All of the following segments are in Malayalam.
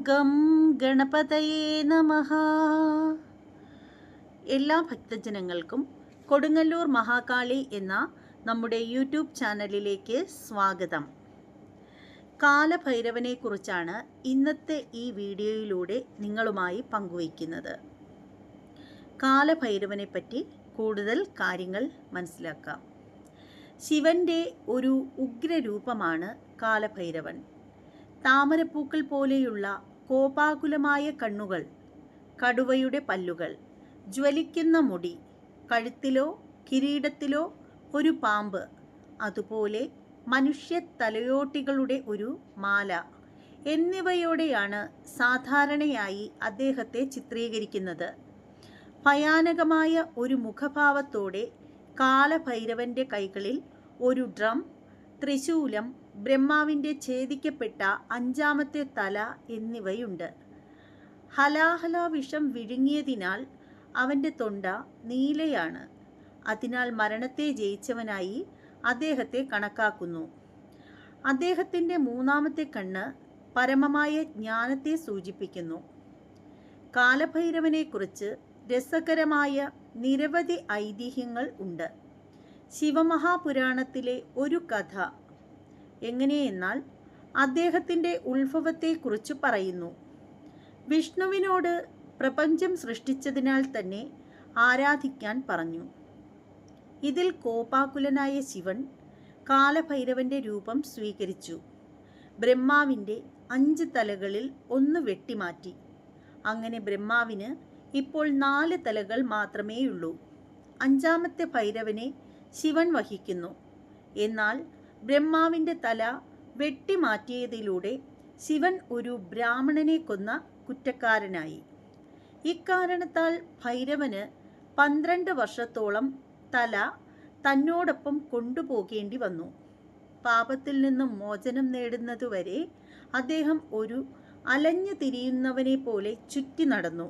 ഗം ഗണപതയേ നമ എല്ലാ ഭക്തജനങ്ങൾക്കും കൊടുങ്ങല്ലൂർ മഹാകാളി എന്ന നമ്മുടെ യൂട്യൂബ് ചാനലിലേക്ക് സ്വാഗതം. കാലഭൈരവനെക്കുറിച്ചാണ് ഇന്നത്തെ ഈ വീഡിയോയിലൂടെ നിങ്ങളുമായി പങ്കുവയ്ക്കുന്നത്. കാലഭൈരവനെ പറ്റി കൂടുതൽ കാര്യങ്ങൾ മനസ്സിലാക്കാം. ശിവന്റെ ഒരു ഉഗ്രരൂപമാണ് കാലഭൈരവൻ. താമരപ്പൂക്കൾ പോലെയുള്ള കോപാകുലമായ കണ്ണുകൾ കടുവയുടെ പല്ലുകൾ ജ്വലിക്കുന്ന മുടി കഴുത്തിലോ കിരീടത്തിലോ ഒരു പാമ്പ് അതുപോലെ മനുഷ്യ തലയോട്ടികളുടെ ഒരു മാല എന്നിവയോടെയാണ് സാധാരണയായി അദ്ദേഹത്തെ ചിത്രീകരിക്കുന്നത്. ഭയാനകമായ ഒരു മുഖഭാവത്തോടെ കാലഭൈരവന്റെ കൈകളിൽ ഒരു ഡ്രം ത്രിശൂലം ബ്രഹ്മാവിന്റെ ഛേദിക്കപ്പെട്ട അഞ്ചാമത്തെ തല എന്നിവയുണ്ട്. ഹലാഹല വിഷം വിഴുങ്ങിയതിനാൽ അവന്റെ തൊണ്ട നീലയാണ്. അതിനാൽ മരണത്തെ ജയിച്ചവനായി അദ്ദേഹത്തെ കണക്കാക്കുന്നു. അദ്ദേഹത്തിന്റെ മൂന്നാമത്തെ കണ്ണ് പരമമായ ജ്ഞാനത്തെ സൂചിപ്പിക്കുന്നു. കാലഭൈരവനെക്കുറിച്ച് രസകരമായ നിരവധി ഐതിഹ്യങ്ങൾ ഉണ്ട്. ശിവമഹാപുരാണത്തിലെ ഒരു കഥ എങ്ങനെയെന്നാൽ അദ്ദേഹത്തിന്റെ ഉത്ഭവത്തെക്കുറിച്ച് പറയുന്നു. വിഷ്ണുവിനോട് പ്രപഞ്ചം സൃഷ്ടിച്ചതിനാൽ തന്നെ ആരാധിക്കാൻ പറഞ്ഞു. ഇതിൽ കോപാകുലനായ ശിവൻ കാലഭൈരവന്റെ രൂപം സ്വീകരിച്ചു. ബ്രഹ്മാവിന്റെ അഞ്ച് തലകളിൽ ഒന്ന് വെട്ടിമാറ്റി. അങ്ങനെ ബ്രഹ്മാവിന് ഇപ്പോൾ നാല് തലകൾ മാത്രമേയുള്ളൂ. അഞ്ചാമത്തെ ഭൈരവനെ ശിവൻ വഹിക്കുന്നു. എന്നാൽ ബ്രഹ്മാവിന്റെ തല വെട്ടിമാറ്റിയതിലൂടെ ശിവൻ ഒരു ബ്രാഹ്മണനെ കൊന്ന കുറ്റക്കാരനായി. ഇക്കാരണത്താൽ ഭൈരവന് പന്ത്രണ്ട് വർഷത്തോളം തല തന്നോടൊപ്പം കൊണ്ടുപോകേണ്ടി വന്നു. പാപത്തിൽ നിന്നും മോചനം നേടുന്നതുവരെ അദ്ദേഹം ഒരു അലഞ്ഞു തിരിയുന്നവനെ പോലെ ചുറ്റി നടന്നു.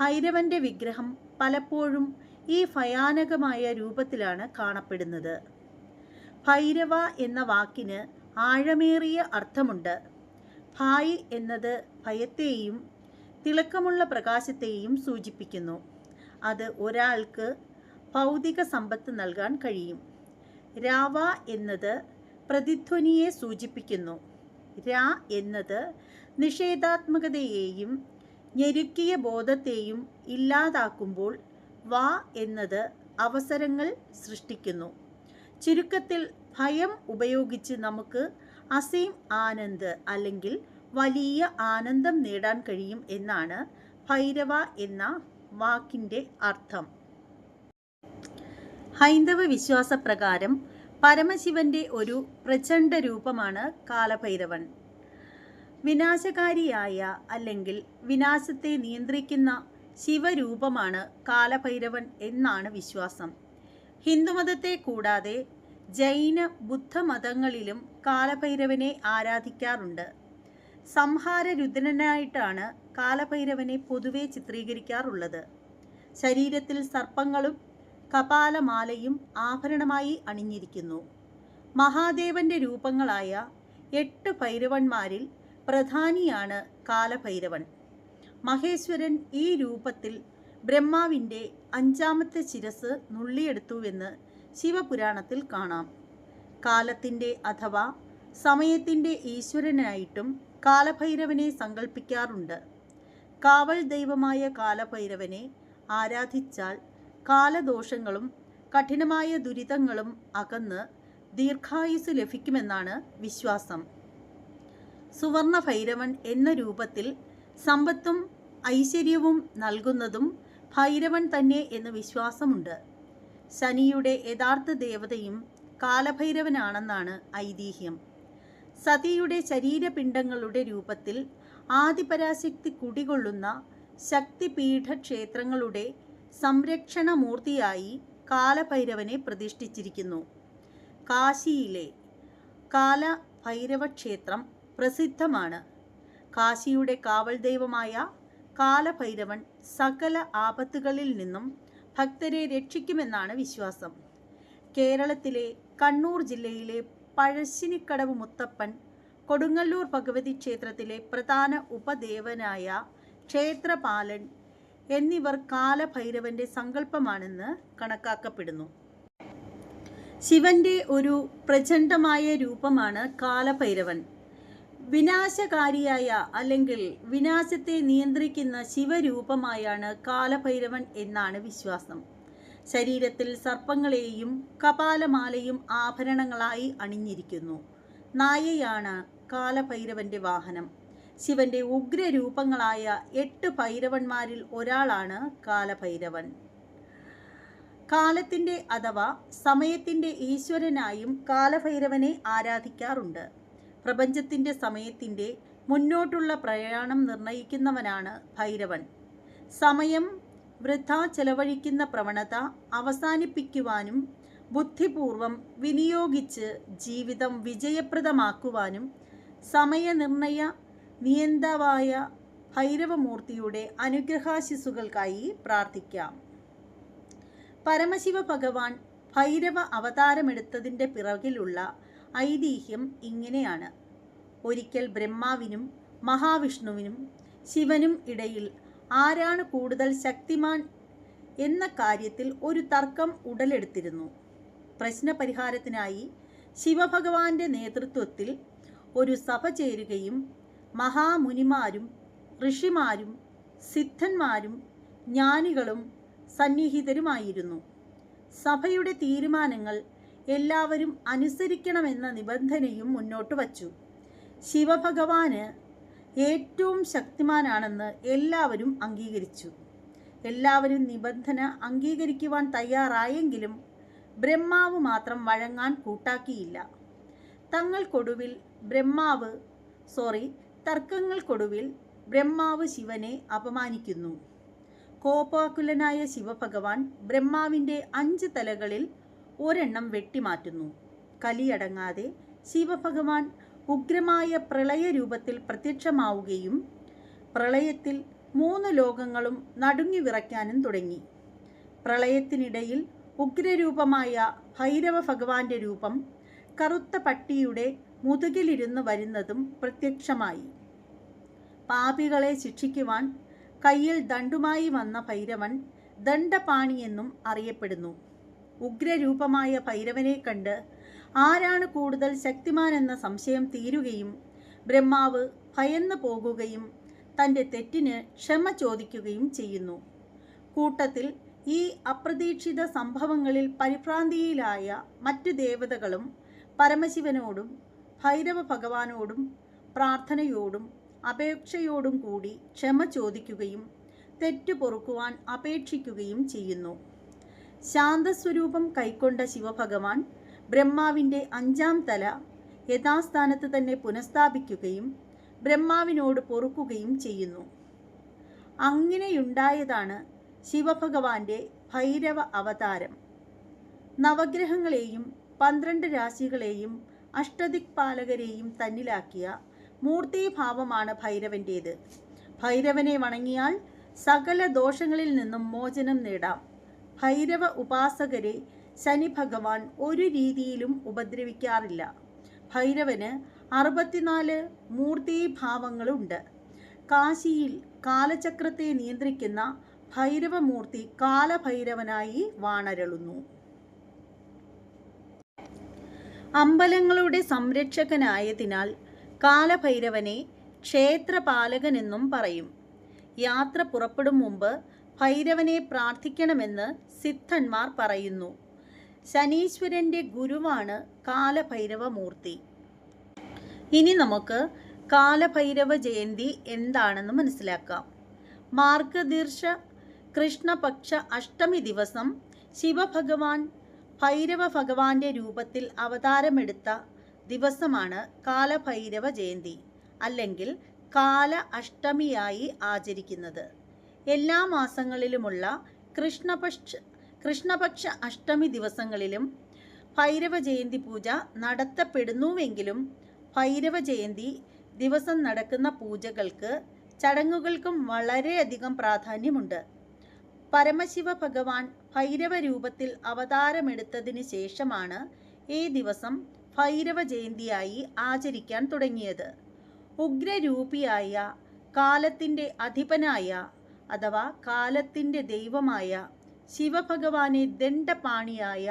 ഭൈരവന്റെ വിഗ്രഹം പലപ്പോഴും ഈ ഭയാനകമായ രൂപത്തിലാണ് കാണപ്പെടുന്നത്. ഭൈരവ എന്ന വാക്കിന് ആഴമേറിയ അർത്ഥമുണ്ട്. ഭായ് എന്നത് ഭയത്തെയും തിളക്കമുള്ള പ്രകാശത്തെയും സൂചിപ്പിക്കുന്നു. അത് ഒരാൾക്ക് ഭൗതിക സമ്പത്ത് നൽകാൻ കഴിയും. രാവ എന്നത് പ്രതിധ്വനിയെ സൂചിപ്പിക്കുന്നു. രാ എന്നത് നിഷേധാത്മകതയെയും ഞെരുക്കിയ ബോധത്തെയും ഇല്ലാതാക്കുമ്പോൾ വ എന്നത് അവസരങ്ങൾ സൃഷ്ടിക്കുന്നു. ചുരുക്കത്തിൽ ഭയം ഉപയോഗിച്ച് നമുക്ക് അസീം ആനന്ദ് അല്ലെങ്കിൽ വലിയ ആനന്ദം നേടാൻ കഴിയും എന്നാണ് ഭൈരവ എന്ന വാക്കിന്റെ അർത്ഥം. ഹൈന്ദവ വിശ്വാസപ്രകാരം പരമശിവന്റെ ഒരു പ്രചണ്ഡ രൂപമാണ് കാലഭൈരവൻ. വിനാശകാരിയായ അല്ലെങ്കിൽ വിനാശത്തെ നിയന്ത്രിക്കുന്ന ശിവരൂപമാണ് കാലഭൈരവൻ എന്നാണ് വിശ്വാസം. ഹിന്ദുമതത്തെ കൂടാതെ ജൈന ബുദ്ധ മതങ്ങളിലും കാലഭൈരവനെ ആരാധിക്കാറുണ്ട്. സംഹാര സംഹാരരുദ്രനായിട്ടാണ് കാലഭൈരവനെ പൊതുവെ ചിത്രീകരിക്കാറുള്ളത്. ശരീരത്തിൽ സർപ്പങ്ങളും കപാലമാലയും ആഭരണമായി അണിഞ്ഞിരിക്കുന്നു. മഹാദേവന്റെ രൂപങ്ങളായ എട്ട് ഭൈരവന്മാരിൽ പ്രധാനിയാണ് കാലഭൈരവൻ. മഹേശ്വരൻ ഈ രൂപത്തിൽ ബ്രഹ്മാവിന്റെ അഞ്ചാമത്തെ ശിരസ് നുള്ളിയെടുത്തുവെന്ന് ശിവപുരാണത്തിൽ കാണാം. കാലത്തിന്റെ അഥവാ സമയത്തിന്റെ ഈശ്വരനായിട്ടും കാലഭൈരവനെ സങ്കല്പിക്കാറുണ്ട് കാവൽ ദൈവമായ കാലഭൈരവനെ ആരാധിച്ചാൽ കാലദോഷങ്ങളും കഠിനമായ ദുരിതങ്ങളും അകന്ന് ദീർഘായുസ് ലഭിക്കുമെന്നാണ് വിശ്വാസം. സുവർണ ഭൈരവൻ എന്ന രൂപത്തിൽ സമ്പത്തും ഐശ്വര്യവും നൽകുന്നതും ഭൈരവൻ തന്നെ എന്ന് വിശ്വാസമുണ്ട്. ശനിയുടെ യഥാർത്ഥ ദേവതയും കാലഭൈരവനാണെന്നാണ് ഐതിഹ്യം. സതിയുടെ ശരീരപിണ്ഡങ്ങളുടെ രൂപത്തിൽ ആദിപരാശക്തി കുടികൊള്ളുന്ന ശക്തിപീഠ ക്ഷേത്രങ്ങളുടെ സംരക്ഷണമൂർത്തിയായി കാലഭൈരവനെ പ്രതിഷ്ഠിച്ചിരിക്കുന്നു. കാശിയിലെ കാലഭൈരവക്ഷേത്രം പ്രസിദ്ധമാണ്. കാശിയുടെ കാവൽ ദൈവമായ കാലഭൈരവൻ സകല ആപത്തുകളിൽ നിന്നും ഭക്തരെ രക്ഷിക്കുമെന്നാണ് വിശ്വാസം. കേരളത്തിലെ കണ്ണൂർ ജില്ലയിലെ പഴശ്ശിനിക്കടവ് മുത്തപ്പൻ കൊടുങ്ങല്ലൂർ ഭഗവതി ക്ഷേത്രത്തിലെ പ്രധാന ഉപദേവനായ ക്ഷേത്രപാലൻ എന്നിവർ കാലഭൈരവന്റെ സങ്കല്പമാണെന്ന് കണക്കാക്കപ്പെടുന്നു. ശിവന്റെ ഒരു പ്രചണ്ഡമായ രൂപമാണ് കാലഭൈരവൻ. വിനാശകാരിയായ അല്ലെങ്കിൽ വിനാശത്തെ നിയന്ത്രിക്കുന്ന ശിവരൂപമായാണ് കാലഭൈരവൻ എന്നാണ് വിശ്വാസം. ശരീരത്തിൽ സർപ്പങ്ങളെയും കപാലമാലയും ആഭരണങ്ങളായി അണിഞ്ഞിരിക്കുന്നു. നായയാണ് കാലഭൈരവന്റെ വാഹനം. ശിവന്റെ ഉഗ്രരൂപങ്ങളായ എട്ട് ഭൈരവന്മാരിൽ ഒരാളാണ് കാലഭൈരവൻ. കാലത്തിന്റെ അഥവാ സമയത്തിന്റെ ഈശ്വരനായും കാലഭൈരവനെ ആരാധിക്കാറുണ്ട്. പ്രപഞ്ചത്തിന്റെ സമയത്തിന്റെ മുന്നോട്ടുള്ള പ്രയാണം നിർണയിക്കുന്നവനാണ് ഭൈരവൻ. സമയം വൃഥ ചെലവഴിക്കുന്ന പ്രവണത അവസാനിപ്പിക്കുവാനും ബുദ്ധിപൂർവം വിനിയോഗിച്ച് ജീവിതം വിജയപ്രദമാക്കുവാനും സമയനിർണയ നിയന്താവായ ഭൈരവമൂർത്തിയുടെ അനുഗ്രഹാശിസുകൾക്കായി പ്രാർത്ഥിക്കാം. പരമശിവ ഭഗവാൻ ഭൈരവ അവതാരമെടുത്തതിന്റെ പിറകിലുള്ള ഐതിഹ്യം ഇങ്ങനെയാണ്. ഒരിക്കൽ ബ്രഹ്മാവിനും മഹാവിഷ്ണുവിനും ശിവനും ഇടയിൽ ആരാണ് കൂടുതൽ ശക്തിമാൻ എന്ന കാര്യത്തിൽ ഒരു തർക്കം ഉടലെടുത്തിരുന്നു. പ്രശ്നപരിഹാരത്തിനായി ശിവഭഗവാന്റെ നേതൃത്വത്തിൽ ഒരു സഭ ചേരുകയും മഹാമുനിമാരും ഋഷിമാരും സിദ്ധന്മാരും ജ്ഞാനികളും സന്നിഹിതരുമായിരുന്നു. സഭയുടെ തീരുമാനങ്ങൾ എല്ലാവരും അനുസരിക്കണമെന്ന നിബന്ധനയും മുന്നോട്ട് വച്ചു. ശിവഭഗവാന് ഏറ്റവും ശക്തിമാനാണെന്ന് എല്ലാവരും അംഗീകരിച്ചു. എല്ലാവരും നിബന്ധന അംഗീകരിക്കുവാൻ തയ്യാറായെങ്കിലും ബ്രഹ്മാവ് മാത്രം വഴങ്ങാൻ കൂട്ടാക്കിയില്ല. തങ്ങൾക്കൊടുവിൽ ബ്രഹ്മാവ് സോറി തർക്കങ്ങൾക്കൊടുവിൽ ബ്രഹ്മാവ് ശിവനെ അപമാനിക്കുന്നു. കോപാകുലനായ ശിവഭഗവാൻ ബ്രഹ്മാവിന്റെ അഞ്ച് തലകളിൽ ഒരെണ്ണം വെട്ടിമാറ്റുന്നു. കലിയടങ്ങാതെ ശിവഭഗവാൻ ഉഗ്രമായ പ്രളയ രൂപത്തിൽ പ്രത്യക്ഷമാവുകയും പ്രളയത്തിൽ മൂന്ന് ലോകങ്ങളും നടുങ്ങി വിറയ്ക്കാനും തുടങ്ങി. പ്രളയത്തിനിടയിൽ ഉഗ്രരൂപമായ ഭൈരവ ഭഗവാന്റെ രൂപം കറുത്ത പട്ടിയുടെ മുതുകിലിരുന്ന് വരുന്നതും പ്രത്യക്ഷമായി. പാപികളെ ശിക്ഷിക്കുവാൻ കയ്യിൽ ദണ്ടുമായി വന്ന ഭൈരവൻ ദണ്ഡപാണിയെന്നും അറിയപ്പെടുന്നു. ഉഗ്രരൂപമായ ഭൈരവനെ കണ്ട് ആരാണ് കൂടുതൽ ശക്തിമാനെന്ന സംശയം തീരുകയും ബ്രഹ്മാവ് ഭയന്നു പോകുകയും തന്റെ തെറ്റിന് ക്ഷമ ചോദിക്കുകയും ചെയ്യുന്നു. കൂട്ടത്തിൽ ഈ അപ്രതീക്ഷിത സംഭവങ്ങളിൽ പരിഭ്രാന്തിയിലായ മറ്റു ദേവതകളും പരമശിവനോടും ഭൈരവ ഭഗവാനോടും പ്രാർത്ഥനയോടും അപേക്ഷയോടും കൂടി ക്ഷമ ചോദിക്കുകയും തെറ്റു പൊറുക്കുവാൻ അപേക്ഷിക്കുകയും ചെയ്യുന്നു. ശാന്തസ്വരൂപം കൈക്കൊണ്ട ശിവഭഗവാൻ ബ്രഹ്മാവിന്റെ അഞ്ചാം തല യഥാസ്ഥാനത്ത് തന്നെ പുനഃസ്ഥാപിക്കുകയും ബ്രഹ്മാവിനോട് പൊറുക്കുകയും ചെയ്യുന്നു. അങ്ങനെയുണ്ടായതാണ് ശിവഭഗവാന്റെ ഭൈരവ അവതാരം. നവഗ്രഹങ്ങളെയും പന്ത്രണ്ട് രാശികളെയും അഷ്ടദിക്പാലകരെയും തന്നിലാക്കിയ മൂർത്തിഭാവമാണ് ഭൈരവന്റേത് ഭൈരവനെ വണങ്ങിയാൽ സകല ദോഷങ്ങളിൽ നിന്നും മോചനം നേടാം. ഭൈരവ ഉപാസകരെ ശനി ഭഗവാൻ ഒരു രീതിയിലും ഉപദ്രവിക്കാറില്ല. ഭൈരവന് അറുപത്തിനാല് മൂർത്തിഭാവങ്ങളുണ്ട്. കാശിയിൽ കാലചക്രത്തെ നിയന്ത്രിക്കുന്ന ഭൈരവമൂർത്തി കാലഭൈരവനായി വാണരളുന്നു. അമ്പലങ്ങളുടെ സംരക്ഷകനായതിനാൽ കാലഭൈരവനെ ക്ഷേത്രപാലകനെന്നും പറയും. യാത്ര പുറപ്പെടും മുമ്പ് ഭൈരവനെ പ്രാർത്ഥിക്കണമെന്ന് സിദ്ധന്മാർ പറയുന്നു. ശനീശ്വരന്റെ ഗുരുവാണ് കാലഭൈരവമൂർത്തി. ഇനി നമുക്ക് കാലഭൈരവ ജയന്തി എന്താണെന്ന് മനസ്സിലാക്കാം. മാർഗദീർഷ കൃഷ്ണപക്ഷ അഷ്ടമി ദിവസം ശിവഭഗവാൻ ഭൈരവ ഭഗവാന്റെ രൂപത്തിൽ അവതാരമെടുത്ത ദിവസമാണ് കാലഭൈരവ ജയന്തി അല്ലെങ്കിൽ കാല അഷ്ടമിയായി ആചരിക്കുന്നത്. എല്ലാ മാസങ്ങളിലുമുള്ള കൃഷ്ണപക്ഷ കൃഷ്ണപക്ഷ അഷ്ടമി ദിവസങ്ങളിലും ഭൈരവ ജയന്തി പൂജ നടത്തപ്പെടുന്നുവെങ്കിലും ഭൈരവ ജയന്തി ദിവസം നടക്കുന്ന പൂജകൾക്ക് ചടങ്ങുകൾക്കും വളരെയധികം പ്രാധാന്യമുണ്ട്. പരമശിവ ഭഗവാൻ ഭൈരവ രൂപത്തിൽ അവതാരമെടുത്തതിന് ശേഷമാണ് ഈ ദിവസം ഭൈരവ ജയന്തിയായി ആചരിക്കാൻ തുടങ്ങിയത്. ഉഗ്രരൂപിയായ കാലത്തിന്റെ അധിപനായ അഥവാ കാലത്തിന്റെ ദൈവമായ ശിവഭഗവാനെ ദണ്ഡപാണിയായ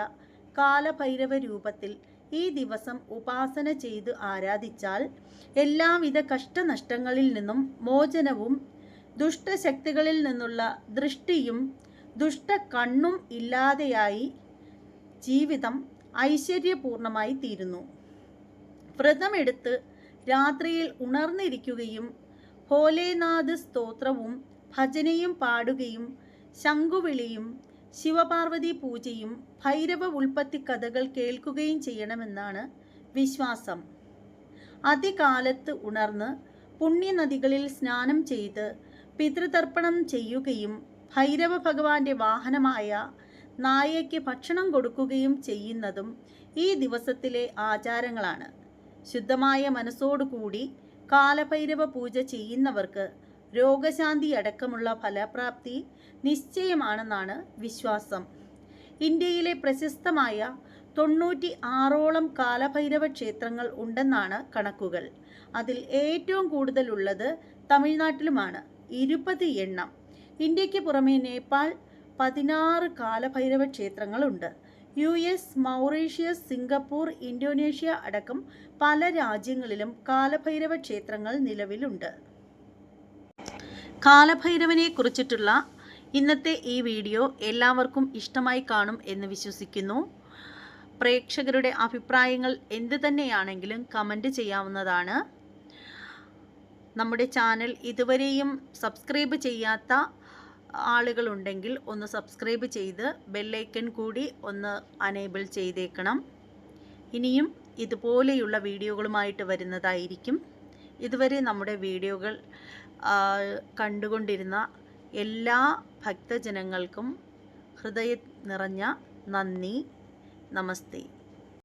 കാലഭൈരവ രൂപത്തിൽ ഈ ദിവസം ഉപാസന ചെയ്ത് ആരാധിച്ചാൽ എല്ലാവിധ കഷ്ടനഷ്ടങ്ങളിൽ നിന്നും മോചനവും ദുഷ്ടശക്തികളിൽ നിന്നുള്ള ദൃഷ്ടിയും ദുഷ്ട കണ്ണും ഇല്ലാതെയായി ജീവിതം ഐശ്വര്യപൂർണമായി തീരുന്നു. വ്രതമെടുത്ത് രാത്രിയിൽ ഉണർന്നിരിക്കുകയും ഭോലേനാഥ് സ്തോത്രവും ഭജനയും പാടുകയും ശംഖുവിളിയും ശിവപാർവതി പൂജയും ഭൈരവ ഉൽപ്പത്തി കഥകൾ കേൾക്കുകയും ചെയ്യണമെന്നാണ് വിശ്വാസം. അതികാലത്ത് ഉണർന്ന് പുണ്യനദികളിൽ സ്നാനം ചെയ്ത് പിതൃതർപ്പണം ചെയ്യുകയും ഭൈരവ ഭഗവാന്റെ വാഹനമായ നായയ്ക്ക് ഭക്ഷണം കൊടുക്കുകയും ചെയ്യുന്നതും ഈ ദിവസത്തിലെ ആചാരങ്ങളാണ്. ശുദ്ധമായ മനസ്സോടുകൂടി കാലഭൈരവ പൂജ ചെയ്യുന്നവർക്ക് രോഗശാന്തി അടക്കമുള്ള ഫലപ്രാപ്തി നിശ്ചയമാണെന്നാണ് വിശ്വാസം. ഇന്ത്യയിലെ പ്രശസ്തമായ തൊണ്ണൂറ്റി ആറോളം കാലഭൈരവ ക്ഷേത്രങ്ങൾ ഉണ്ടെന്നാണ് കണക്കുകൾ. അതിൽ ഏറ്റവും കൂടുതലുള്ളത് തമിഴ്നാട്ടിലുമാണ്. ഇരുപത് എണ്ണം. ഇന്ത്യയ്ക്ക് പുറമെ നേപ്പാൾ പതിനാറ് Kalabhairava ക്ഷേത്രങ്ങളുണ്ട്. U S Mauritius Singapore Indonesia അടക്കം പല രാജ്യങ്ങളിലും കാലഭൈരവ ക്ഷേത്രങ്ങൾ നിലവിലുണ്ട്. കാലഭൈരവനെ കുറിച്ചിട്ടുള്ള ഇന്നത്തെ ഈ വീഡിയോ എല്ലാവർക്കും ഇഷ്ടമായി കാണും എന്ന് വിശ്വസിക്കുന്നു. പ്രേക്ഷകരുടെ അഭിപ്രായങ്ങൾ എന്ത് തന്നെയാണെങ്കിലും കമന്റ് ചെയ്യാവുന്നതാണ്. നമ്മുടെ ചാനൽ ഇതുവരെയും സബ്സ്ക്രൈബ് ചെയ്യാത്ത ആളുകളുണ്ടെങ്കിൽ ഒന്ന് സബ്സ്ക്രൈബ് ചെയ്ത് ബെല്ലൈക്കൺ കൂടി ഒന്ന് അനേബിൾ ചെയ്തേക്കണം. ഇനിയും ഇതുപോലെയുള്ള വീഡിയോകളുമായിട്ട് വരുന്നതായിരിക്കും. ഇതുവരെ നമ്മുടെ വീഡിയോകൾ കണ്ടുകൊണ്ടിരുന്ന എല്ലാ ഭക്തജനങ്ങൾക്കും ഹൃദയ നിറഞ്ഞ നന്ദി. നമസ്തേ.